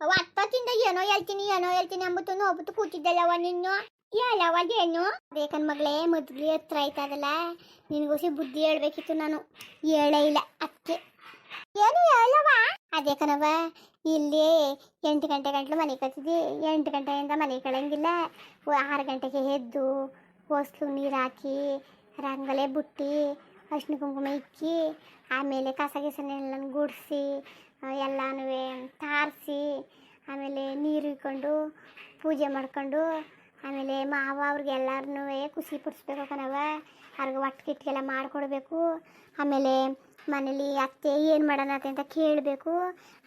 ಅವ ಅಪ್ಪತ್ತಿಂದ ಏನೋ ಹೇಳ್ತೀನಿ ಏನೋ ಹೇಳ್ತೀನಿ ಅಂದ್ಬಿಟ್ಟು ನೋಡ್ಬಿಟ್ಟು ಕೂತಿದ್ದಲ್ಲವ ನಿನ್ನು. ಹೇಳವಾಗ ಏನು? ಬೇಕನ್ ಮಗಳೇ, ಮದ್ವೆ ಹತ್ರ ಆಯ್ತದಲ್ಲ. ನಿನಗೋಸಿ ಬುದ್ಧಿ ಹೇಳ್ಬೇಕಿತ್ತು ನಾನು. ಹೇಳೇ ಇಲ್ಲ ಅಕ್ಕೆ ಏನು ಹೇಳವ ಅದೇ ಕಣವ ಇಲ್ಲಿ ಎಂಟು ಗಂಟೆ ಗಂಟ್ಲು ಮನೆ ಕತ್ತಿದ್ದಿ ಎಂಟು ಗಂಟೆಯಿಂದ ಮನೆ ಕಳಂಗಿಲ್ಲ. ಆರು ಗಂಟೆಗೆ ಎದ್ದು ಹೊಸ್ಲು ನೀರು ಹಾಕಿ, ರಂಗಲೆ ಬುಟ್ಟಿ ಅರ್ಶಿನ ಕುಂಕುಮ ಇಕ್ಕಿ, ಆಮೇಲೆ ಕಸ ಗಿಸನೆಲ್ಲ ಗುಡಿಸಿ ಎಲ್ಲನೂ ತಾರಿಸಿ, ಆಮೇಲೆ ನೀರು ಇಕ್ಕೊಂಡು ಪೂಜೆ ಮಾಡ್ಕೊಂಡು, ಆಮೇಲೆ ಮಾವ ಅವ್ರಿಗೆ ಎಲ್ಲರನ್ನೂ ಖುಷಿ ಪಡಿಸ್ಬೇಕು ಕಣವ ಅವ್ರಿಗೆ ಒಟ್ಟು ಕಿಟ್ಗೆಲ್ಲ ಮಾಡಿಕೊಡ್ಬೇಕು. ಆಮೇಲೆ ಮನೇಲಿ ಅತ್ತೆ ಏನು ಮಾಡೋಣ ಅಂತ ಕೇಳಬೇಕು.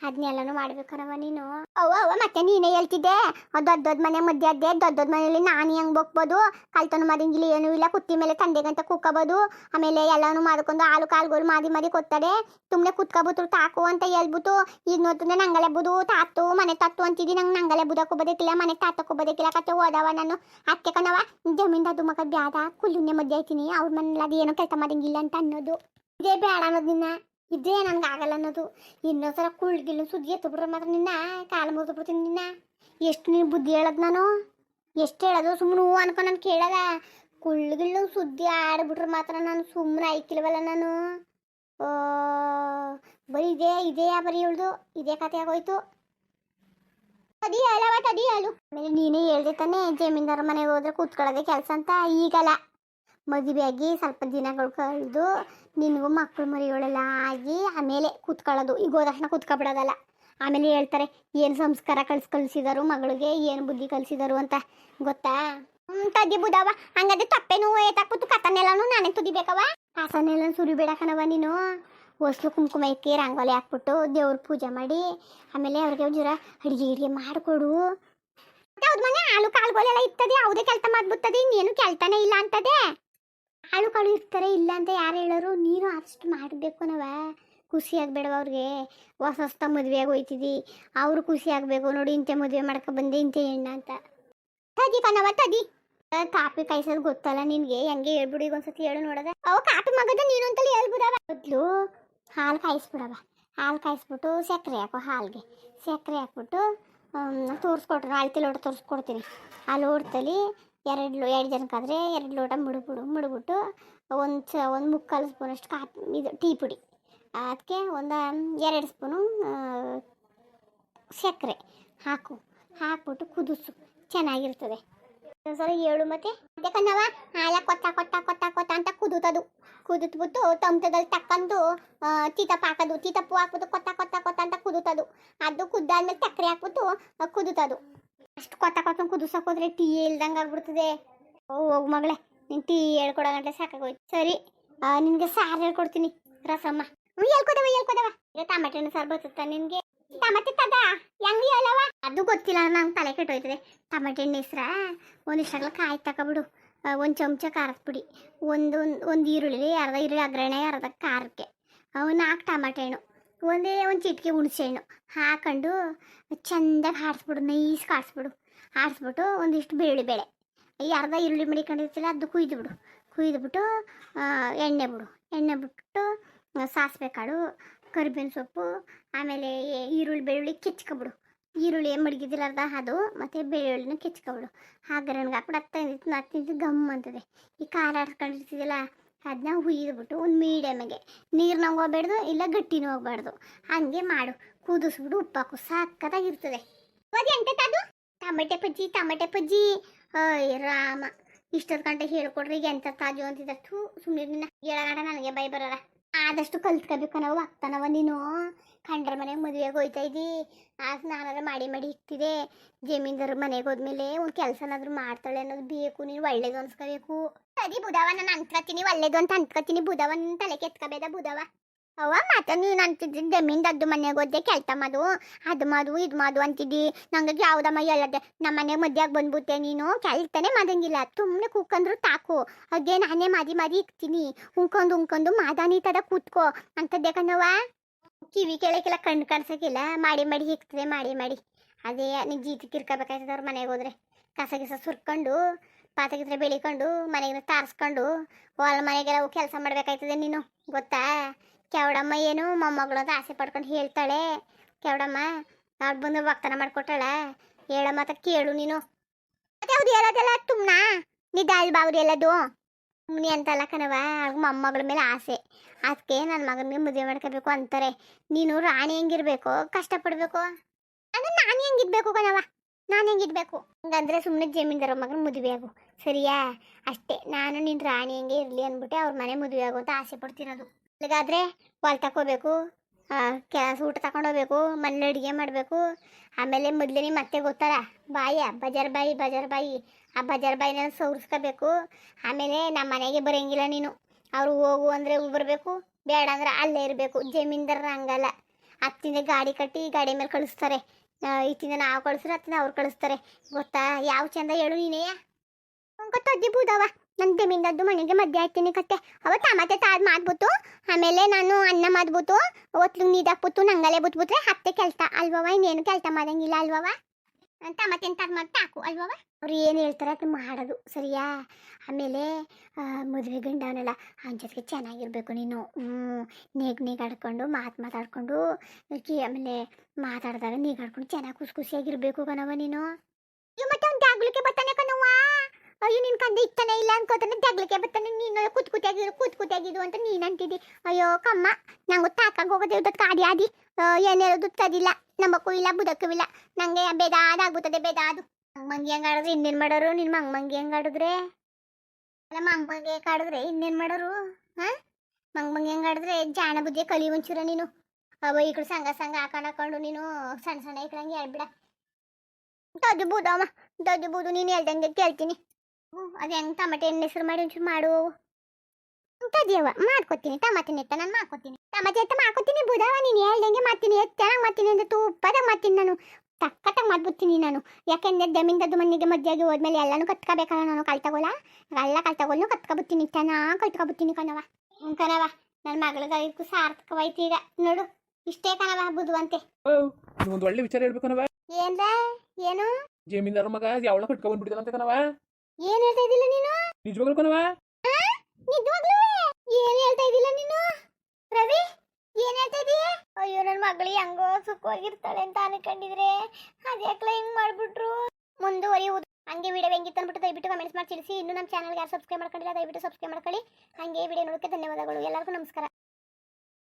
ಅದನ್ನೆಲ್ಲನೂ ಮಾಡ್ಬೇಕು ಕಣವ ನೀನು. ಅವ್ವ ಅವ್ವ, ಮತ್ತೆ ನೀನೇ ಹೇಳ್ತಿದ್ದೆ. ದೊಡ್ಡ ದೊಡ್ಡ ಮನೆ ಮಧ್ಯೆ ಅದ್ದೆ. ದೊಡ್ಡ ದೊಡ್ಡ ಮನೆಯಲ್ಲಿ ನಾನು ಹೆಂಗ್ ಬೋಗ್ಬೋದು ಕಲ್ತನ ಮರಿಂಗಿಲ್ಲ ಏನೂ ಇಲ್ಲ. ಕುತ್ತಿ ಮೇಲೆ ತಂದೆಗಂತ ಕೂಕಬೋದು. ಆಮೇಲೆ ಎಲ್ಲಾನು ಮಾಡ್ಕೊಂಡು ಹಾಲು ಕಾಳುಗಳು ಮಾದಿ ಮಾದಿ ಕೊಡ್ತಾರೆ ಸುಮ್ಮನೆ ಕುತ್ಕೋಬೋದು ತಾಕು ಅಂತ ಹೇಳ್ಬಿಟ್ಟು ಈಗ ನೋಡ್ತಂದ್ರೆ ನಂಗಲೆ ಬುದು. ತಾತು, ಮನೆ ತತ್ತು ಅಂತಿದ್ದಿ ನಂಗೆ ನಂಗಲೆ ಬುದಕ್ಕೆ ಬದಕಿಲ್ಲ. ಮನೆ ತಾತಕ್ಕೆ ಬದಕಿಲ್ಲ. ಕತೆ ಓದವ ನಾನು. ಅತ್ತೆ ಕಣವ ಜಮೀನ್ದು ಮಗ ಬ್ಯಾಡ. ಕುಲ್ಲುನೆ ಮಧ್ಯೆ ಆಯ್ತೀನಿ ಅವ್ರ ಮನೇಲಿ ಅದೇನೋ ಕೆಲಸ ಮಾಡಂಗಿಲ್ಲ ಅಂತ ಅನ್ನೋದು. ಇದೇ ಬೇಡ ಅನ್ನೋದು ನಿನ್ನ. ಇದೇ ನನ್ಗೆ ಆಗಲ್ಲ ಅನ್ನೋದು. ಇನ್ನೊಂದ್ಸಲ ಕುಳ್ಗಿಲ್ಲ ಸುದ್ದಿ ಎತ್ತು ಬಿಡ್ರೆ ಮಾತ್ರ ನಿನ್ನ, ಕಾಲು ಮುರಿದು ಬಿಡ್ತೀನಿ ನಿನ್ನ. ಎಷ್ಟು ನೀನು ಬುದ್ಧಿ ಹೇಳದ್ ನಾನು? ಎಷ್ಟು ಹೇಳೋದು? ಸುಮ್ಮನೆ ಹೂ ಅನ್ಕೊ ನಾನು ಕೇಳದ. ಕುಳ್ಗಿಲ್ಲು ಸುದ್ದಿ ಆಡ್ಬಿಟ್ರೆ ಮಾತ್ರ ನಾನು ಸುಮ್ಮನೆ ಐಕಿಲ್ವಲ್ಲ ನಾನು. ಓ, ಬರೀ ಇದೇ ಇದೇ ಬರೀ ಹೇಳ್ದು, ಇದೇ ಕತೆ ಆಗೋಯ್ತು. ಅದೇ ಹೇಳವ ಅದೇ ಹೇಳು ಆಮೇಲೆ ನೀನೇ ಹೇಳ್ದೆ ತಾನೇ, ಜಮೀನ್ದಾರ ಮನೆಗೆ ಹೋದ್ರೆ ಕೂತ್ಕೊಳ್ಳೋದೇ ಕೆಲಸ ಅಂತ. ಈಗಲ್ಲ. ಮದುವೆ ಆಗಿ ಸ್ವಲ್ಪ ದಿನಗಳು ಕಳೆದು ನಿನಗೂ ಮಕ್ಕಳು ಮರಿಗಳೆಲ್ಲ ಆಗಿ ಆಮೇಲೆ ಕೂತ್ಕೊಳ್ಳೋದು. ಈಗ ಹೋದ ತಕ್ಷಣ ಕೂತ್ಕೊಬಿಡೋದಲ್ಲ. ಆಮೇಲೆ ಹೇಳ್ತಾರೆ, ಏನು ಸಂಸ್ಕಾರ ಕಳ್ಸಿ ಕಳಿಸಿದಾರು ಮಗಳಿಗೆ? ಏನು ಬುದ್ಧಿ ಕಲಿಸಿದಾರು ಅಂತ ಗೊತ್ತಾ? ಹ್ಞೂ ತದ್ದಿ ಬುದವ ಹಂಗಾದ್ರೆ ತಪ್ಪೇನು ಏತಾಕ್ಬಿಟ್ಟು ಕಥನೆಲ್ಲನೂ ನಾನೇ ತುದಿಬೇಕವ ಹಾಸನೆಲ್ಲ ಸುರಿ ಕಣವ ನೀನು. ಹೊಸ್ಲು ಕುಂಕುಮ ಇಕ್ಕಿ ರಂಗೋಲಿ ಹಾಕ್ಬಿಟ್ಟು ದೇವ್ರ ಪೂಜೆ ಮಾಡಿ, ಆಮೇಲೆ ಅವ್ರಿಗೆ ಜರ ಅಡುಗೆ ಗಿಡಿಗೆ ಮಾಡಿಕೊಡು. ಹೌದು ಮನೆ ಹಾಲು ಕಾಳುಗಳೆಲ್ಲ ಇರ್ತದೆ ಯಾವುದೇ ಕೆಲಸ ಮಾಡ್ಬಿಡ್ತದೆ, ಇನ್ನೇನು ಕೆಲ್ತಾನೆ ಇಲ್ಲ ಅಂತದೆ. ಹಾಳು ಕಾಳು ಇಲ್ಲ ಅಂತ ಯಾರು ಹೇಳೋರು? ನೀನು ಅಷ್ಟು ಮಾಡಬೇಕು ನಾವ. ಖುಷಿ ಆಗಬೇಡವ ಅವ್ರಿಗೆ. ಹೊಸ ಹೊಸ ಮದುವೆಯಾಗಿ ಹೋಯ್ತಿದ್ದಿ ಅವರು ಖುಷಿ ಆಗಬೇಕು. ನೋಡಿ ಇಂಥ ಮದುವೆ ಮಾಡ್ಕೊ ಬಂದೆ ಇಂಥ ಹೆಣ್ಣ ಅಂತ. ತದಿ ಕಣವ ತದಿ ಕಾಪಿ ಕಾಯಿಸೋದು ಗೊತ್ತಲ್ಲ ನಿನಗೆ? ಹೆಂಗೆ ಹೇಳ್ಬಿಡು ಈಗ ಒಂದ್ಸತಿ ಹೇಳು ನೋಡದ. ಅವ ಕಾಪಿ ಮಗದ ನೀನು ಅಂತಲೇ ಹೇಳ್ಬಿಡವ ಮೊದಲು ಹಾಲು ಕಾಯಿಸ್ಬಿಡವ. ಹಾಲು ಕಾಯಿಸ್ಬಿಟ್ಟು ಸಕ್ಕರೆ ಹಾಕೋ ಹಾಲಿಗೆ. ಸಕ್ಕರೆ ಹಾಕ್ಬಿಟ್ಟು ತೋರಿಸ್ಕೊಟ್ರೆ. ಅಳ್ತಿ ಲೋಟ ತೋರಿಸ್ಕೊಡ್ತೀನಿ. ಆ ಲೋಟದಲ್ಲಿ ಎರಡು ಲೋ, ಎರಡು ಜನಕ್ಕಾದರೆ ಎರಡು ಲೋಟ ಮುಡುಬಿಡು ಮುಡುಬಿಟ್ಟು ಒಂದು ಚ, ಒಂದು ಮುಕ್ಕಾಲು ಸ್ಪೂನಷ್ಟು ಕಾಪಿ, ಇದು ಟೀ ಪುಡಿ. ಅದಕ್ಕೆ ಒಂದು, ಎರಡು ಸ್ಪೂನು ಸಕ್ಕರೆ ಹಾಕು. ಹಾಕ್ಬಿಟ್ಟು ಕುದಿಸು. ಚೆನ್ನಾಗಿರ್ತದೆ. ಒಂದ್ಸಲ ಏಳು ಮತ್ತೆ. ಅದಕ್ಕನ್ನವ ಹಾಲ ಕೊತ್ತ ಕೊತ್ತ ಕೊತ್ತ ಕೊತ್ತ ಅಂತ ಕುದುತದು. ಕುದಿದ್ಬಿಟ್ಟು ತಮ್ತದಲ್ಲಿ ತಕ್ಕಂದು ತೀತಪ್ಪ ಹಾಕೋದು. ತೀತಪ್ಪು ಹಾಕ್ಬಿಟ್ಟು ಕೊತ್ತ ಕೊತ್ತ ಕೊತ್ತ ಅಂತ ಕುದುತದು. ಅದು ಕುದ್ದಾದ್ಮೇಲೆ ಸಕ್ಕರೆ ಹಾಕ್ಬಿಟ್ಟು ಕುದುತದು. ಅಷ್ಟು ಕೊತ್ತ ಕುದಿಸೋಕೆ ಟೀ ಇಲ್ದಂಗೆ ಆಗ್ಬಿಡ್ತದೆ. ಓ, ಹೋಗು ಮಗಳೇ, ನೀನು ಟೀ ಹೇಳ್ಕೊಡೋ ಗಂಟೆ ಸಾಕಾಗೋಯ್ತು. ಸರಿ ನಿನಗೆ ಸಾರು ಹೇಳ್ಕೊಡ್ತೀನಿ. ರಸಮ್ಮ. ಹ್ಞೂ ಹೇಳ್ಕೊದವ ಹೇಳ್ಕೊದವ ಈಗ ಟಮಾಟೆ ಹಣ್ಣು ಸಾರು ಬರ್ತದ ನಿನಗೆ. ಟಮಾಟೆ ತದ ಹೆಂಗೆ ಹೇಳವ ಅದು ಗೊತ್ತಿಲ್ಲ, ನಂಗೆ ತಲೆ ಕೆಟ್ಟೋಯ್ತದೆ ಟಮಾಟೆ ಹಣ್ಣು ಹೆಸ್ರ? ಒಂದಿಷ್ಟಾಗಲ ಕಾಯಿ ತಗೊಬಿಡು ಒಂದು ಚಮಚ ಖಾರದ ಪುಡಿ. ಒಂದು ಒಂದು ಈರುಳ್ಳಿ, ಅರ್ಧ ಈರುಳ್ಳಿ, ಅಗ್ರಣೆ, ಅರ್ಧ ಖಾರಕ್ಕೆ. ನಾಲ್ಕು ಟಮಾಟೆ ಹಣ್ಣು ಒಂದೇ ಒಂದು ಚಿಟಿಕೆ ಹುಣಸೆ ಹಣ್ಣು ಹಾಕೊಂಡು ಚೆಂದಾಗಿ ಹಾರಿಸ್ಬಿಡು, ನೈಸ್ ಕಾಡಿಸ್ಬಿಡು. ಹಾರಿಸ್ಬಿಟ್ಟು ಒಂದಿಷ್ಟು ಬೇಳೆ ಬೇಳೆ. ಈ ಅರ್ಧ ಈರುಳ್ಳಿ ಮಡಿಕೊಂಡಿರ್ತಿಲ್ಲ ಅದು ಕುಯ್ದು ಬಿಡು ಕುಯ್ದುಬಿಟ್ಟು ಎಣ್ಣೆ ಬಿಡು. ಎಣ್ಣೆ ಬಿಟ್ಟು ಸಾಸಿವೆ ಕಾಳು ಕರಿಬೇವಿನ ಸೊಪ್ಪು, ಆಮೇಲೆ ಈರುಳ್ಳಿ ಬೆಳ್ಳುಳ್ಳಿ ಕಿಚ್ಕೊಬಿಡು. ಈರುಳ್ಳಿ ಅರ್ಧ? ಅದು. ಮತ್ತು ಬೆಳ್ಳುಳ್ಳಿನ ಕಿಚ್ಕೊಬಿಡು. ಹಾಗರಣಗೆ ಹಾಕ್ಬಿಟ್ಟು ಹತ್ತು ಹತ್ತು ಗಮ್ ಅಂತದೆ. ಈ ಖಾರ ಆಡ್ಸ್ಕೊಂಡಿರ್ತಿದಲ್ಲ ಅದನ್ನ ಹುಯ್ದುಬಿಟ್ಟು ಒಂದು ಮೀಡಿಯಮ್ಗೆ ನೀರ್ನಂಗೆ ಹೋಗ್ಬಾರ್ದು, ಇಲ್ಲ ಗಟ್ಟಿನೂ ಹೋಗ್ಬಾರ್ದು. ಹಂಗೆ ಮಾಡು. ಕುದಿಸ್ಬಿಟ್ಟು ಉಪ್ಪಾಕು. ಹಾಕು ಸಕ್ಕತ್ತಾಗಿರ್ತದೆ ಅದು ಎಂಟತ್ತು ಅದು ಟಮಟೆ ಪಜ್ಜಿ ಟಮಟೆ ಪಜ್ಜಿ. ಅಯ್ಯ ರಾಮ. ಇಷ್ಟೊತ್ತು ಗಂಟೆ ಹೇಳ್ಕೊಡ್ರಿ ಎಂತ ತಾಜು ಅಂತಿದ್ದ. ಥೂ ಸುಮ್ಮನೆ ನಿನ್ನ ಗಂಟೆ ನನಗೆ ಬೈ ಬರಲ್ಲ. ಆದಷ್ಟು ಕಲ್ತ್ಕೋಬೇಕು ನಾವು ಆಗ್ತಾನವ ನೀನು. ಕಂಡ್ರ ಮನೆಗೆ ಮದುವೆಗೆ ಹೋಯ್ತಾ ಇದ್ದಿ. ಆ ಸ್ನಾನಾರ ಮಾಡಿ ಮಾಡಿ ಇಕ್ತಿದೆ ಜಮೀನ್ದಾರ ಮನೆಗೆ ಹೋದ್ಮೇಲೆ ಒಂದು ಕೆಲಸನಾದ್ರೂ ಮಾಡ್ತಾಳೆ ಅನ್ನೋದು ಬೇಕು. ನೀನು ಒಳ್ಳೇದು ಅನ್ಸ್ಕೋಬೇಕು. ಸರಿ ಬುಧವ ನಾನು ಅನ್ಕೋತೀನಿ ಒಳ್ಳೇದು ಅಂತ ಅನ್ಕೋತೀನಿ ಬುಧವ ನಿನ್ನ ತಲೆ ಕೆತ್ಕೋಬೇಡ ಬುಧವ ಅವ ಮತ್ತೆ ನೀನು ಅಂತಿದ್ದಿ ಜಮೀನ್ದದ್ದು ಮನೆಗೆ ಹೋದೆ ಕೆಲ್ತ ಮದು ಅದು ಮಾದು ಇದು ಮಾಡು ಅಂತಿದ್ದಿ. ನಂಗೆ ಯಾವ್ದಮ್ಮ ಹೇಳದೆ, ನಮ್ಮ ಮನೆಗೆ ಮದ್ಯಾಗ ಬಂದ್ಬಿಟ್ಟೆ ನೀನು ಕೆಲ್ತನೇ ಮಾಡಂಗಿಲ್ಲ. ಸುಮ್ಮನೆ ಕೂಕಂದ್ರು ತಾಕು ಅದೇ ನಾನೇ ಮಾದಿ ಮಾದಿ ಇಕ್ತೀನಿ ಉಂಕೊಂಡು ಉಂಕೊಂಡು ಮಾದಾನಿ ತದ ಕೂತ್ಕೋ. ಅಂತದ್ದೆ ಕಣವ ಕಿವಿ ಕೇಳಕ್ಕೆಲ್ಲ ಕಣ್ಣು ಕಾಣಿಸೋಕ್ಕಿಲ್ಲ. ಮಾಡಿ ಮಾಡಿ ಇಕ್ತದೆ ಮಾಡಿ ಮಾಡಿ. ಅದೇ ನೀನು ಜೀತಿ ಕಿರ್ಕೋಬೇಕಾಯ್ತದ ಅವ್ರ ಮನೆಗೆ ಹೋದ್ರೆ. ಕಸ ಗಿಸ ಸುರ್ಕೊಂಡು. ಪಾತ ಗಿತ್ರ ಬೆಳಿಕೊಂಡು ಮನೆಗೆ ತಾರಿಸ್ಕೊಂಡು, ಹೊಲ ಮನೆಗೆಲ್ಲ ಕೆಲಸ ಮಾಡ್ಬೇಕಾಯ್ತದೆ ನೀನು, ಗೊತ್ತಾ? ಕೆವಡಮ್ಮ ಏನು ಮೊಮ್ಮಗಳು ಅಂತ ಆಸೆ ಪಡ್ಕೊಂಡು ಹೇಳ್ತಾಳೆ. ಕೆವಡಮ್ಮ, ನಾಡ್ ಬಂದು ವಾಗ್ದಾನ ಮಾಡ್ಕೊಟ್ಟಾಳ. ಹೇಳ ಮಾತ ಕೇಳು ನೀನು. ಅವ್ರು ಹೇಳೋದೆಲ್ಲ ತುಮ್ನ? ನೀ ದಾಲ್ ಬಾವ್ರಿ ಎಲ್ಲದು? ಮುನಿ ಅಂತಲ್ಲ ಕಣವ ಅವ್ರ ಮೊಮ್ಮಗಳ ಮೇಲೆ ಆಸೆ. ಅದಕ್ಕೆ ನನ್ನ ಮಗನಿಗೆ ಮದುವೆ ಮಾಡ್ಕೋಬೇಕು ಅಂತಾರೆ. ನೀನು ರಾಣಿ ಹೆಂಗಿರ್ಬೇಕು? ಕಷ್ಟಪಡ್ಬೇಕು ಅದು ನಾನು ಹೆಂಗಿರ್ಬೇಕು ಕಣವ ನಾನು ಹೆಂಗಿಡ್ಬೇಕು ಹಂಗಂದ್ರೆ ಸುಮ್ಮನೆ ಜಮೀನ್ದಾರ ಮಗನ ಮದುವೆ ಆಗು. ಸರಿಯಾ? ಅಷ್ಟೇ. ನಾನು ನಿನ್ನ ರಾಣಿ ಹೆಂಗೆ ಇರಲಿ ಅಂದ್ಬಿಟ್ಟು ಅವ್ರ ಮನೆ ಮದುವೆ ಆಗು ಅಂತ ಆಸೆ ಪಡ್ತಿರೋದು. ಇಲ್ಲಿಗಾದ್ರೆ ಹೊಲ್ ತಗೋಬೇಕು ಕೆಲಸ ಊಟ ತಗೊಂಡೋಗ್ಬೇಕು ಮನೇಲಿ ಅಡುಗೆ ಮಾಡಬೇಕು. ಆಮೇಲೆ ಮೊದಲೇ ನಿಮ್ಮ ಮತ್ತೆ ಗೊತ್ತಲ್ಲ ಬಾಯ, ಬಜಾರ್ ಬಾಯಿ ಬಜಾರ್ ಬಾಯಿ. ಆ ಬಜಾರ್ ಬಾಯಿನ ಸೌರಿಸ್ಕೋಬೇಕು. ಆಮೇಲೆ ನಮ್ಮ ಮನೆಗೆ ಬರೋಂಗಿಲ್ಲ ನೀನು. ಅವರು ಹೋಗು ಅಂದರೆ ಬರಬೇಕು. ಬೇಡ ಅಂದ್ರೆ ಅಲ್ಲೇ ಇರಬೇಕು. ಜಮೀನ್ದಾರ ಹಂಗಲ್ಲ. ಹತ್ತಿಂದ ಗಾಡಿ ಕಟ್ಟಿ ಗಾಡಿ ಮೇಲೆ ಕಳಿಸ್ತಾರೆ. ಇತ್ತಿಂದ ನಾವು ಕಳಿಸ್ರೆ ಅತ್ತಿಂದ ಅವ್ರು ಕಳಿಸ್ತಾರೆ. ಗೊತ್ತಾ? ಯಾವ ಚಂದ ಹೇಳು ನೀನೇ. ಗೊತ್ತಜ್ಜಿ ಬೂದವ. ನನ್ನ ಮಿಂದದ್ದು ಮನೆಗೆ ಮದ್ಯ ಹಾಕ್ತೀನಿ ಕತ್ತೆ ಅವ ಮತ್ತೆ ತಾದ್ ಮಾಡ್ಬಿಟ್ಟು, ಆಮೇಲೆ ನಾನು ಅನ್ನ ಮಾಡ್ಬಿಟ್ಟು ಒತ್ಲು ನೀದಾಕ್ಬಿಟ್ಟು ನಂಗಲ್ಲೇ ಬಿಟ್ಬಿಟ್ರೆ ಹತ್ತೆ ಕೆಲಸ. ಅಲ್ವವ ಇನ್ನೇನು ಕೆಲಸ ಮಾಡಂಗಿಲ್ಲ ಅಲ್ವವ ಟಮಾಟೆ ತಾಡ್ ಮಾಡಿ ಹಾಕು ಅಲ್ವವ ಅವ್ರು ಏನು ಹೇಳ್ತಾರೆ ಅದು ಮಾಡೋದು ಸರಿಯಾ? ಆಮೇಲೆ ಮದುವೆ ಗಂಡವನೆಲ್ಲ ಅವನ ಜೊತೆಗೆ ಚೆನ್ನಾಗಿರ್ಬೇಕು ನೀನು. ಹ್ಞೂ ನೇಗ್ ನೀಗಾಡ್ಕೊಂಡು ಮಾತು ಮಾತಾಡ್ಕೊಂಡು ಆಮೇಲೆ ಮಾತಾಡಿದಾಗ ನೀಗಾಡ್ಕೊಂಡು ಚೆನ್ನಾಗಿ ಖುಷಿ ಖುಷಿಯಾಗಿರ್ಬೇಕು ಕಣವ ನೀನು. ಮತ್ತೆ ಅವ್ನು ಜಾಗಲಿಕ್ಕೆ ಬರ್ತಾನೆ ಕಣವ್ವ. ಅಯ್ಯೋ, ನಿನ್ ಕಂದ ಇತ್ತಾನೆ ಇಲ್ಲ ಅನ್ಕೋತಾನೆ ಜಗ್ಲಿಕ್ಕೆ ಬರ್ತಾನೆ. ನೀನು ಕೂತ್ ಕೂತಾಗಿರು ಕೂತ್ ಕೂತಾಗಿರು ಅಂತ ನೀನ್ ಅಂತಿದ್ದಿ ಅಯ್ಯೋ, ಕಮ್ಮ, ನಂಗೆ ತಾಕಾಗ ಹೋಗೋದೇ ಕಾಡಿ ಆದಿ. ಏನು ಹೇಳೋದು ತದಿಲ್ಲ. ನಂಬಕ್ಕೂ ಇಲ್ಲ, ಬುದಕ್ಕೂ ಇಲ್ಲ. ನಂಗೆ ಬೇದಾದ ಆಗುತ್ತದೆ ಬೇದಾದು ಮಂಗಿ ಹೆಂಗ್ ಆಡಿದ್ರೆ, ಇನ್ನೇನ್ ಮಾಡೋರು? ನಿನ್ ಮಂಗ್ ಮಂಗಿ ಹೆಂಗ್ ಆಡಿದ್ರೆ? ಅಲ್ಲ, ಮಂಗ್ ಮಂಗಿ ಹೆಂಗ್ ಆಡಿದ್ರೆ, ಇನ್ನೇನ್ ಮಾಡೋರು? ಹಾ ಮಂಗ್ ಮಂಗಿ ಹೆಂಗ್ ಆಡಿದ್ರೆ, ಜಾಣ ಬುದ್ಧಿ ಕಲಿ ಮುಂಚೂರ ನೀನು. ಅವ ಈ ಕಡೆ ಸಂಘ ಸಂಘ ಹಾಕೊಂಡು ಹಾಕೊಂಡು ನೀನು ಸಣ್ಣ ಸಣ್ಣ ಇಕ್ಕಂಗೆ ಹೇಳ್ಬಿಡ. ದೊಡ್ಡ ಬೂದಮ್ಮ ದೊಡ್ಡ ಬೂದು, ನೀನು ಹೇಳ್ದಂಗೆ ಕೇಳ್ತೀನಿ. ಅದು ಹೆಂಗೆ ಟಮಾಟೆ ಎಣ್ಣೆ ಹೆಸರು ಮಾಡಿ ಒಂಚೂರು ಮಾಡು. ತದಿಯವ ಮಾಡ್ಕೊತೀನಿ ಟಮಾಟೆ ಎತ್ತ ನಾನು ಮಾಡ್ಕೊತೀನಿ. ಟಮಾಟೆ ಎತ್ತ ಮಾಡ್ಕೊತೀನಿ ಬುಧವ ನೀನು ಹೇಳ್ದಂಗೆ ಮಾಡ್ತೀನಿ ಎತ್ತ ಚೆನ್ನಾಗಿ ಮಾಡ್ತೀನಿ ಅಂದ್ರೆ ತುಪ್ಪದಾಗ ಮಾಡ್ತೀನಿ ನಾನು. ತಕ್ಕತ್ತಾಗಿ ಮಾಡ್ಬಿಡ್ತೀನಿ ನಾನು. ಯಾಕೆಂದ್ರೆ ಜಮೀನ್ದದ್ದು ಮನೆಗೆ ಮದ್ವೆಯಾಗಿ ಹೋದ್ಮೇಲೆ ಎಲ್ಲನೂ ಕತ್ಕೋಬೇಕಲ್ಲ ನಾನು ಕಲ್ತಗೋಲ್ಲ ಎಲ್ಲ ಕಲ್ತಗೋಲ್ನು ಕತ್ಕೊಬಿಡ್ತೀನಿ ಚೆನ್ನಾಗಿ ಕಲ್ತ್ಕೊಬಿಡ್ತೀನಿ ಕಣವ ಹ್ಞೂ ಕಣವ ನನ್ನ ಮಗಳಿಗೆ ಇದಕ್ಕೂ ಸಾರ್ಥಕವಾಯ್ತು ಈಗ. ನೋಡು ಇಷ್ಟೇ ಕಣವ ಬುಧವಂತೆ. ಒಂದು ಒಳ್ಳೆ ವಿಚಾರ ಹೇಳ್ಬೇಕನವ ಏನ್ರ ಏನು? ಜಮೀನ್ದಾರ ಮಗ ಯಾವಳ ಕಟ್ಕೊಂಡ್ ಬಂದ್ಬಿಟ್ಟಿದಾನಂತ ಕಣವ ಏನ್ ಹೇಳ್ತಾ ಇದ್ದಿಲ್ಲ ನೀನು? ನಿಜವಾಗ್ಲೂ ಕಣವ ನಿಜವಾಗ್ಲೂ? ಏನ್ ಹೇಳ್ತಾ ಇದ್ದಿಲ್ಲ ನೀನು? ರವಿ ಏನ್ ಹೇಳ್ತಾ ಇದೀಯ ಅಯ್ಯೋ ನನ್ನ ಮಗಳು ಹೆಂಗೋ ಸುಖವಾಗಿರ್ತಾಳೆ ಅಂತ ಅನ್ಕೊಂಡಿದ್ರೆ. ಅದ್ಯಾಕ್ಲ ಹಿಂಗ್ ಮಾಡ್ಬಿಟ್ರು? ಮುಂದುವರಿಯುವುದು. ಹಂಗೆ ವಿಡಿಯೋ ಹೆಂಗಿತ್ತು ಅಂದ್ಬಿಟ್ಟು ದಯವಿಟ್ಟು ಕಮೆಂಟ್ಸ್ ಮಾಡಿ ತಿಳಿಸಿ. ಇನ್ನು ನಮ್ಮ ಚಾನಲ್ಗೆ ಯಾರು ಸಬ್ಸ್ಕ್ರೈಬ್ ಮಾಡ್ಕೊಂಡಿಲ್ಲ ದಯವಿಟ್ಟು ಸಬ್ಸ್ಕ್ರೈಬ್ ಮಾಡ್ಕೊಳ್ಳಿ. ಹಂಗೆ ವಿಡಿಯೋ ನೋಡೋಕೆ ಧನ್ಯವಾದಗಳು. ಎಲ್ಲರಿಗೂ ನಮಸ್ಕಾರ.